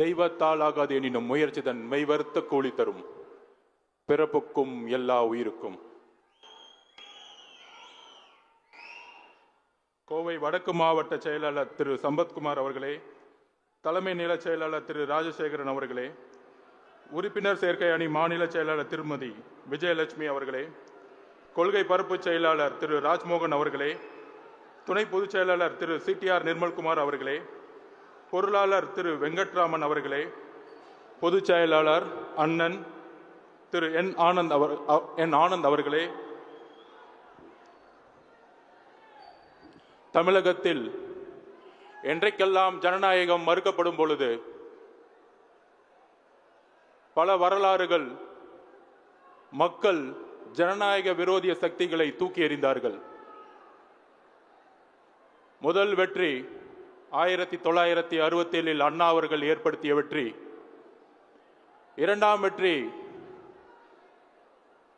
தெய்வத்தால் ஆகாது எனினும் முயற்சி தன் மெய்வருத்த கூலி தரும். பிறப்புக்கும் எல்லா உயிருக்கும். கோவை வடக்கு மாவட்ட செயலாளர் திரு சம்பத்குமார் அவர்களே தலைமை நில செயலாளர் திரு ராஜசேகரன் அவர்களே உறுப்பினர் சேர்க்கை அணி மாநில செயலாளர் திருமதி விஜயலட்சுமி அவர்களே கொள்கை பரப்பு செயலாளர் திரு ராஜ்மோகன் அவர்களே துணை பொதுச் செயலாளர் திரு சிடிஆர் நிர்மல்குமார் அவர்களே பொருளாளர் திரு வெங்கட்ராமன் அவர்களே பொதுச் செயலாளர் அண்ணன் திரு என் ஆனந்த் அவர் என் ஆனந்த் அவர்களே தமிழகத்தில் என்றைக்கெல்லாம் ஜனநாயகம் மறுக்கப்படும் பொழுது பல வரலாறுகள் மக்கள் ஜனநாயக விரோதிய சக்திகளை தூக்கி எறிந்தார்கள். முதல் வெற்றி ஆயிரத்தி தொள்ளாயிரத்தி அறுபத்தி ஏழில் அண்ணா அவர்கள் ஏற்படுத்திய வெற்றி. இரண்டாம் வெற்றி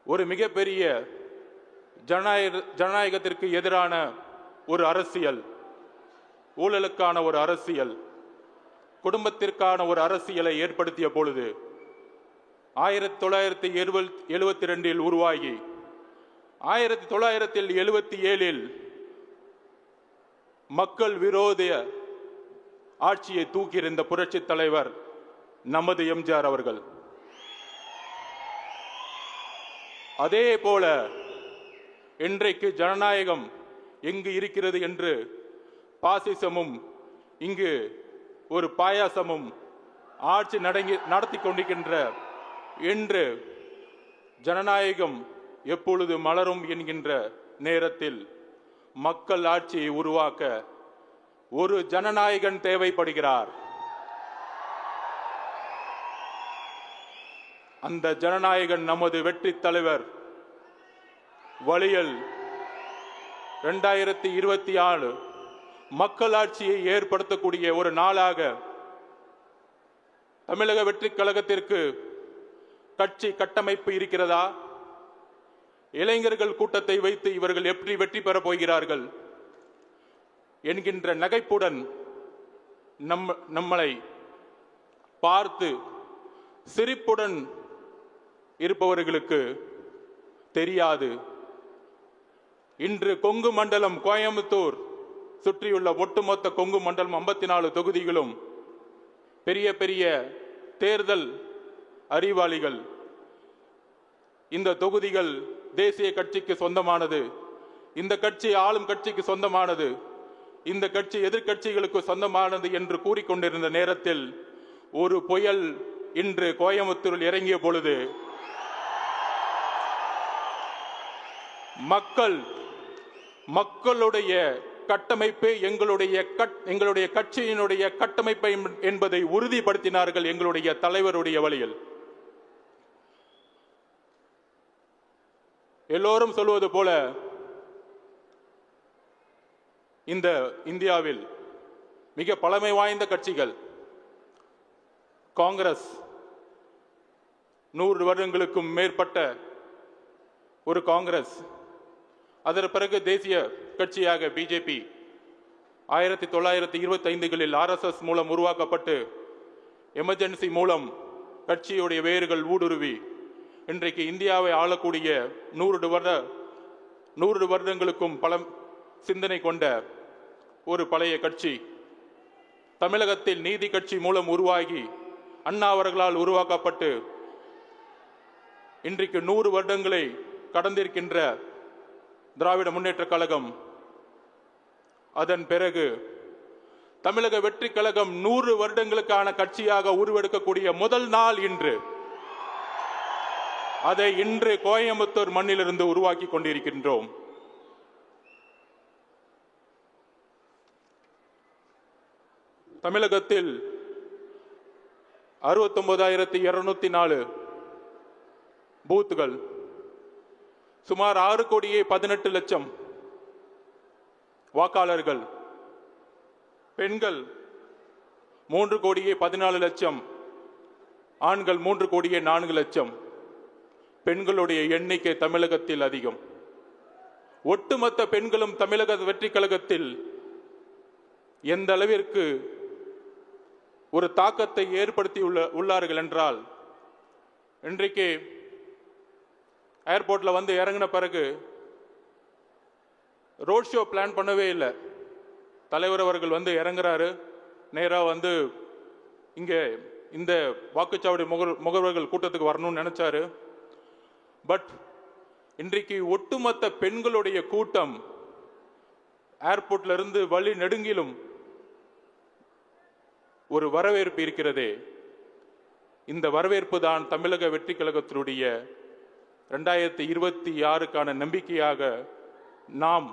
ஒரு மிகப்பெரிய ஜனநாயக ஜனநாயகத்திற்கு எதிரான ஒரு அரசியல் ஊழலுக்கான ஒரு அரசியல் குடும்பத்திற்கான ஒரு அரசியலை ஏற்படுத்திய பொழுது ஆயிரத்தி தொள்ளாயிரத்தி எழுபத்தி ரெண்டில் உருவாகி ஆயிரத்தி தொள்ளாயிரத்தில் எழுபத்தி ஏழில் மக்கள் விரோத ஆட்சியை தூக்கியிருந்த புரட்சி தலைவர் நமது எம்ஜிஆர் அவர்கள். அதே போல இன்றைக்கு ஜனநாயகம் எங்கு இருக்கிறது என்று பாசிசமும் இங்கு ஒரு பாயாசமும் ஆட்சி நடங்கி நடத்தி கொண்டிருக்கின்ற என்று ஜனநாயகம் எப்பொழுது மலரும் என்கின்ற நேரத்தில் மக்கள் ஆட்சியை உருவாக்க ஒரு ஜனநாயகன் தேவைப்படுகிறார். அந்த ஜனநாயகன் நமது வெற்றி தலைவர் வழியில் இரண்டாயிரத்தி இருபத்தி ஆறு மக்களாட்சியை ஏற்படுத்தக்கூடிய ஒரு நாளாக தமிழக வெற்றி கழகத்திற்கு கட்சி கட்டமைப்பு இருக்கிறதா? இளைஞர்கள் கூட்டத்தை வைத்து இவர்கள் எப்படி வெற்றி பெறப் போகிறார்கள்? என்கின்ற நகைப்புடன் நம் நம்மளை பார்த்து சிரிப்புடன் இருப்பவர்களுக்கு தெரியாது. இன்று கொங்கு மண்டலம் கோயம்புத்தூர் சுற்றியுள்ள ஒட்டுமொத்த கொங்கு மண்டலம் ஐம்பத்தி நாலு தொகுதிகளும் பெரிய பெரிய தேர்தல் அறிவாளிகள். இந்த தொகுதிகள் தேசிய கட்சிக்கு சொந்தமானது. இந்த கட்சி ஆளும் கட்சிக்கு சொந்தமானது. இந்த கட்சி எதிர்க்கட்சிகளுக்கு சொந்தமானது என்று கூறிக்கொண்டிருந்த நேரத்தில் ஒரு புயல் இன்று கோயம்புத்தூரில் இறங்கிய பொழுது மக்கள் மக்களுடைய கட்டமைப்பு எங்களுடைய கட் எங்களுடைய கட்சியினுடைய கட்டமைப்பை என்பதை உறுதிப்படுத்தினார்கள் எங்களுடைய தலைவருடைய வழியில். எல்லோரும் சொல்வது போல இந்த இந்தியாவில் மிக பழமை வாய்ந்த கட்சிகள் காங்கிரஸ் நூறு வருடங்களுக்கும் மேற்பட்ட ஒரு காங்கிரஸ் அதற்கு பிறகு தேசிய கட்சியாக பிஜேபி ஆயிரத்தி தொள்ளாயிரத்தி இருபத்தி ஐந்துகளில் ஆர்எஸ்எஸ் மூலம் உருவாக்கப்பட்டு எமர்ஜென்சி மூலம் கட்சியுடைய வேர்கள் ஊடுருவி இன்றைக்கு இந்தியாவை ஆளக்கூடிய நூறு வருட நூறு வருடங்களுக்கும் பல சிந்தனை கொண்ட ஒரு பழைய கட்சி. தமிழகத்தில் நீதி கட்சி மூலம் உருவாகி அண்ணா அவர்களால் உருவாக்கப்பட்டு இன்றைக்கு நூறு வருடங்களை கடந்திருக்கின்ற திராவிட முன்னேற்ற கழகம். அதன் பிறகு தமிழக வெற்றி கழகம் நூறு வருடங்களுக்கான கட்சியாக உருவெடுக்கக்கூடிய முதல் நாள் இன்று. அதை இன்று கோயம்புத்தூர் மண்ணிலிருந்து உருவாக்கி கொண்டிருக்கின்றோம். தமிழகத்தில் அறுபத்தொன்பதாயிரத்தி இருநூத்தி நாலு பூத்துகள். சுமார் ஆறு கோடியே பதினெட்டு லட்சம் வாக்காளர்கள். பெண்கள் மூன்று கோடியே பதினாலு லட்சம் ஆண்கள் மூன்று கோடியே நான்கு லட்சம். பெண்களுடைய எண்ணிக்கை தமிழகத்தில் அதிகம். ஒட்டுமொத்த பெண்களும் தமிழக வெற்றி கழகத்தில் எந்த அளவிற்கு ஒரு தாக்கத்தை ஏற்படுத்தி உள்ள உள்ளார்கள் என்றால் இன்றைக்கு ஏர்போர்ட்டில் வந்து இறங்கின பிறகு ரோட் ஷோ பிளான் பண்ணவே இல்லை. தலைவர் அவர்கள் வந்து இறங்குறாரு. நேராக வந்து இங்கே இந்த வாக்குச்சாவடி முகர் முகவர்கள் கூட்டத்துக்கு வரணும்னு நினச்சாரு. பட் இன்றைக்கு ஒட்டுமொத்த பெண்களுடைய கூட்டம் ஏர்போர்ட்ல இருந்து வழி நெடுங்கிலும் ஒரு வரவேற்பு இருக்கிறதே. இந்த வரவேற்பு தான் தமிழக வெற்றி கழகத்தினுடைய ரெண்டாயிரத்தி இருபத்தி ஆறுக்கான நம்பிக்கையாக நாம்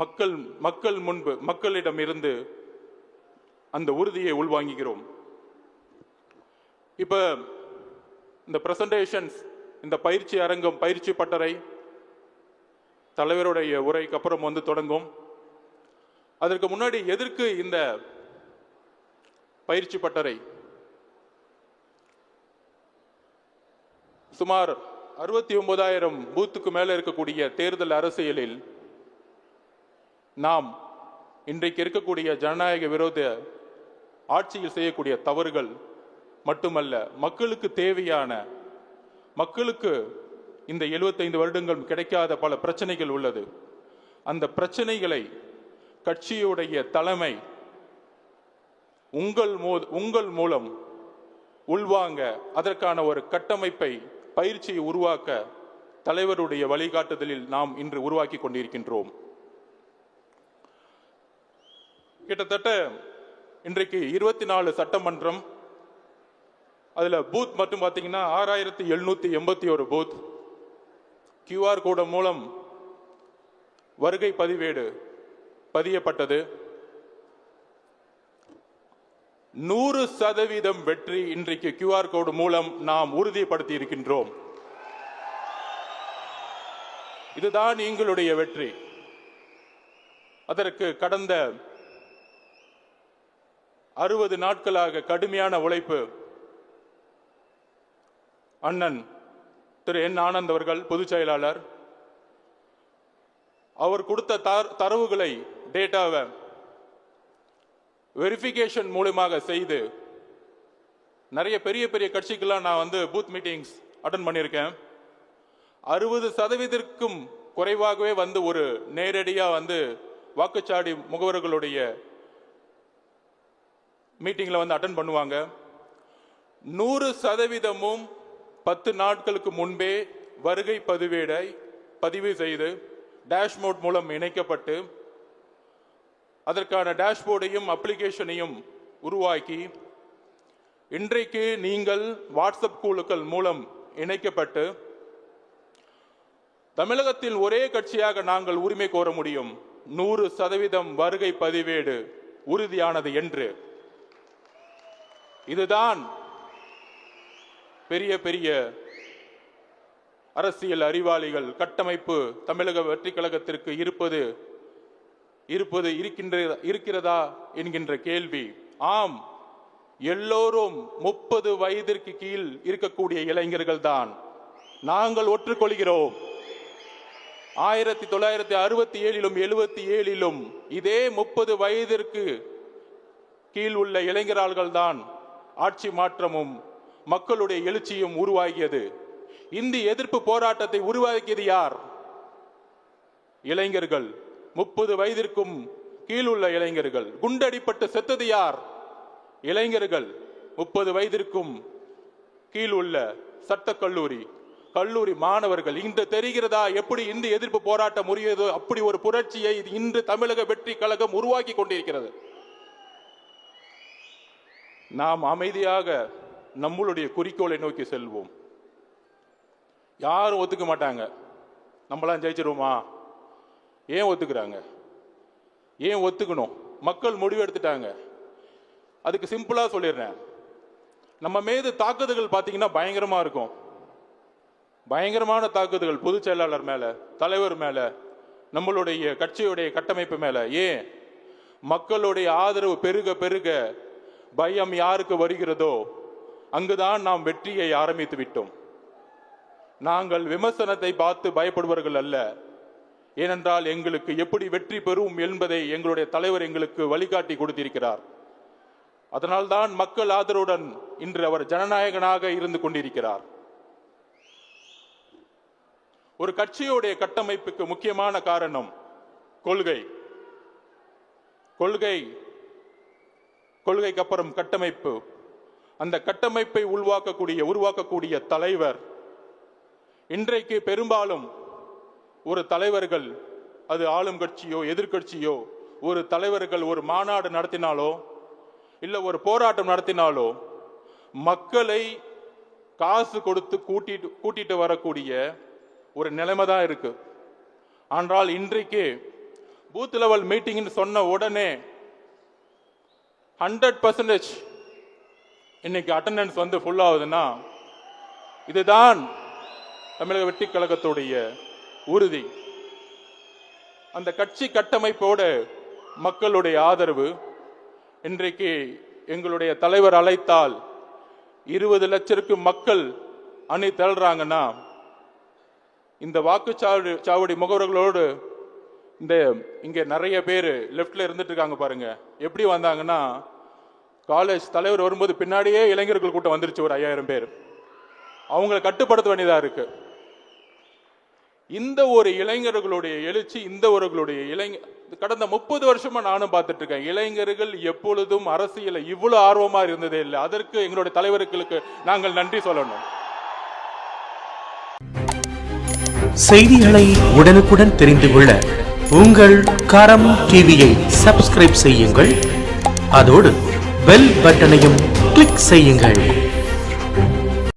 மக்கள் மக்கள் முன்பு மக்களிடம் இருந்து அந்த உறுதியை உள்வாங்குகிறோம். இப்ப இந்த பிரசன்டேஷன்ஸ் இந்த பயிற்சி அரங்கம் பயிற்சி பட்டறை தலைவருடைய உரைக்கு அப்புறம் வந்து தொடங்கும். அதற்கு முன்னாடி எதற்கு இந்த பயிற்சி பட்டறை சுமார் அறுபத்தி ஒன்பதாயிரம் பூத்துக்கு மேலே இருக்கக்கூடிய தேர்தல் அரசியலில் நாம் இன்றைக்கு இருக்கக்கூடிய ஜனநாயக விரோத ஆட்சியில் செய்யக்கூடிய தவறுகள் மட்டுமல்ல மக்களுக்கு தேவையான மக்களுக்கு இந்த 75 வருடங்கள் கிடைக்காத பல பிரச்சனைகள் உள்ளது. அந்த பிரச்சனைகளை கட்சியுடைய தலைமை உங்கள் மூ உங்கள் மூலம் உள்வாங்க அதற்கான ஒரு கட்டமைப்பை பயிற்சியை உருவாக்க தலைவருடைய வழிகாட்டுதலில் நாம் இன்று உருவாக்கி கொண்டிருக்கின்றோம். கிட்டத்தட்ட இன்றைக்கு இருபத்தி நாலு சட்டமன்றம் அதில் பூத் மட்டும் பார்த்தீங்கன்னா ஆறாயிரத்தி எழுநூற்றி எண்பத்தி ஒரு பூத். கியூஆர் கோடு மூலம் வருகை பதிவேடு பதியப்பட்டது. நூறு சதவீதம் வெற்றி இன்றைக்கு கியூஆர் கோடு மூலம் நாம் உறுதிப்படுத்தி இருக்கின்றோம் இதுதான் எங்களுடைய வெற்றி. அதற்கு கடந்த அறுபது நாட்களாக கடுமையான உழைப்பு அண்ணன் திரு என் ஆனந்த் அவர்கள் பொதுச் செயலாளர் அவர் கொடுத்த தரவுகளை டேட்டாவை வெரிஃபிகேஷன் மூலியமாக செய்து நிறைய பெரிய பெரிய கட்சிக்கெல்லாம் நான் வந்து பூத் மீட்டிங்ஸ் அட்டன் பண்ணியிருக்கேன். அறுபது சதவீதத்திற்கும் குறைவாகவே வந்து ஒரு நேரடியாக வந்து வாக்குச்சாடி முகவர்களுடைய மீட்டிங்கில் வந்து அட்டன் பண்ணுவாங்க. நூறு சதவீதமும் பத்து நாட்களுக்கு முன்பே வருகை பதிவேடை பதிவு செய்து டேஷ்போர்ட் மூலம் இணைக்கப்பட்டு அதற்கான டேஷ்போர்டையும் அப்ளிகேஷனையும் உருவாக்கி இன்றைக்கு நீங்கள் வாட்ஸ்அப் குழுக்கள் மூலம் இணைக்கப்பட்டு தமிழகத்தில் ஒரே கட்சியாக நாங்கள் உரிமை கோர முடியும். நூறு சதவீதம் வருகை பதிவேடு உறுதியானது என்று. இதுதான் பெரிய பெரிய அரசியல் அறிவாளிகள் கட்டமைப்பு தமிழக வெற்றி கழகத்திற்கு இருப்பது இருப்பது இருக்கின்ற இருக்கிறதா என்கின்ற கேள்வி. ஆம் எல்லோரும் முப்பது வயதிற்கு கீழ் இருக்கக்கூடிய இளைஞர்கள் தான் நாங்கள் ஒற்றுக்கொள்கிறோம். ஆயிரத்தி தொள்ளாயிரத்தி அறுபத்தி ஏழிலும் எழுபத்தி ஏழிலும் இதே முப்பது வயதிற்கு கீழ் உள்ள இளைஞரால்கள்தான் ஆட்சி மாற்றமும் மக்களுடைய எழுச்சியும் உருவாகியது. இந்தி எதிர்ப்பு போராட்டத்தை உருவாக்கியது யார்? இளைஞர்கள். முப்பது வயதிற்கும் கீழுள்ள இளைஞர்கள். குண்டடிப்பட்டு செத்தது யார்? இளைஞர்கள். முப்பது வயதிற்கும் கீழ் உள்ள சட்டக்கல்லூரி. கல்லூரி மாணவர்கள். இன்று தெரிகிறதா? எப்படி இந்த எதிர்ப்பு போராட்டம் முறியதோ அப்படி ஒரு புரட்சியை இன்று தமிழக வெற்றி கழகம் உருவாக்கி கொண்டிருக்கிறது. நாம் அமைதியாக நம்மளுடைய குறிக்கோளை நோக்கி செல்வோம். யாரும் ஒத்துக்க மாட்டாங்க. நம்மளாம் ஜெயிச்சிருவோமா? ஏன் ஒத்துக்கிறாங்க? ஏன் ஒத்துக்கணும்? மக்கள் முடிவு எடுத்துட்டாங்க. அதுக்கு சிம்பிளா சொல்லிடுறேன். நம்ம மீது தாக்குதல்கள் பார்த்தீங்கன்னா பயங்கரமா இருக்கும். பயங்கரமான தாக்குதல்கள் பொதுச் செயலாளர் மேல தலைவர் மேல நம்மளுடைய கட்சியுடைய கட்டமைப்பு மேல. ஏன்? மக்களுடைய ஆதரவு பெருக பெருக பயம் யாருக்கு வருகிறதோ அங்குதான் நாம் வெற்றியை ஆரம்பித்து விட்டோம். நாங்கள் விமர்சனத்தை பார்த்து பயப்படுபவர்கள் அல்ல. ஏனென்றால் எங்களுக்கு எப்படி வெற்றி பெறும் என்பதை எங்களுடைய தலைவர் எங்களுக்கு வழிகாட்டி கொடுத்திருக்கிறார். அதனால்தான் மக்கள் ஆதரவுடன் இன்று அவர் ஜனநாயகனாக இருந்து கொண்டிருக்கிறார். ஒரு கட்சியுடைய கட்டமைப்புக்கு முக்கியமான காரணம் கொள்கை. கொள்கை கொள்கைக்கு அப்புறம் கட்டமைப்பு. அந்த கட்டமைப்பை உருவாக்கக்கூடிய உருவாக்கக்கூடிய தலைவர் இன்றைக்கு பெரும்பாலும் ஒரு தலைவர்கள் அது ஆளும் கட்சியோ எதிர்க்கட்சியோ ஒரு தலைவர்கள் ஒரு மாநாடு நடத்தினாலோ இல்லை ஒரு போராட்டம் நடத்தினாலோ மக்களை காசு கொடுத்து கூட்டிட்டு கூட்டிட்டு வரக்கூடிய ஒரு நிலைமை தான் இருக்கு. ஆனால் இன்றைக்கு பூத் லெவல் மீட்டிங்னு சொன்ன உடனே ஹண்ட்ரட் பர்சன்டேஜ் இன்னைக்கு அட்டண்டன்ஸ் வந்து ஃபுல் ஆகுதுன்னா இதுதான் தமிழக வெட்டிக் கழகத்துடைய உறுதி. அந்த கட்சி கட்டமைப்போட மக்களுடைய ஆதரவு இன்றைக்கு எங்களுடைய தலைவர் அழைத்தால் இருபது லட்சருக்கு மக்கள் அணி திரள்றாங்கன்னா இந்த வாக்குச்சாவடி சாவடி முகவர்களோடு இந்த இங்கே நிறைய பேர் லெஃப்டில் இருந்துட்டு இருக்காங்க பாருங்க. எப்படி வந்தாங்கன்னா காலேஜ் தலைவர் வரும்போது பின்னாடியே இளைஞர்கள் கூட்டம் வந்துருச்சு ஒரு ஐயாயிரம் பேர். அவங்களை கட்டுப்படுத்த வேண்டியதாக இருக்குது இந்த ஒரு இளைஞர்களுடைய எழுச்சி இந்த ஒருகளுடைய இளைஞ கடந்த முப்பது வருஷமா நானும் பார்த்துட்டு இருக்கேன் இளைஞர்கள் எப்பொழுதும் அரசியல இவ்வளவு ஆர்வமா இருந்ததே இல்லை. அதற்கு எங்களுடைய தலைவர்களுக்கு நாங்கள் நன்றி சொல்லணும். செய்திகளை உடனுக்குடன் தெரிந்து கொள்ள உங்கள் கரம் டிவியை சப்ஸ்கிரைப் செய்யுங்கள். அதோடு பெல் பட்டனையும் கிளிக் செய்யுங்கள்.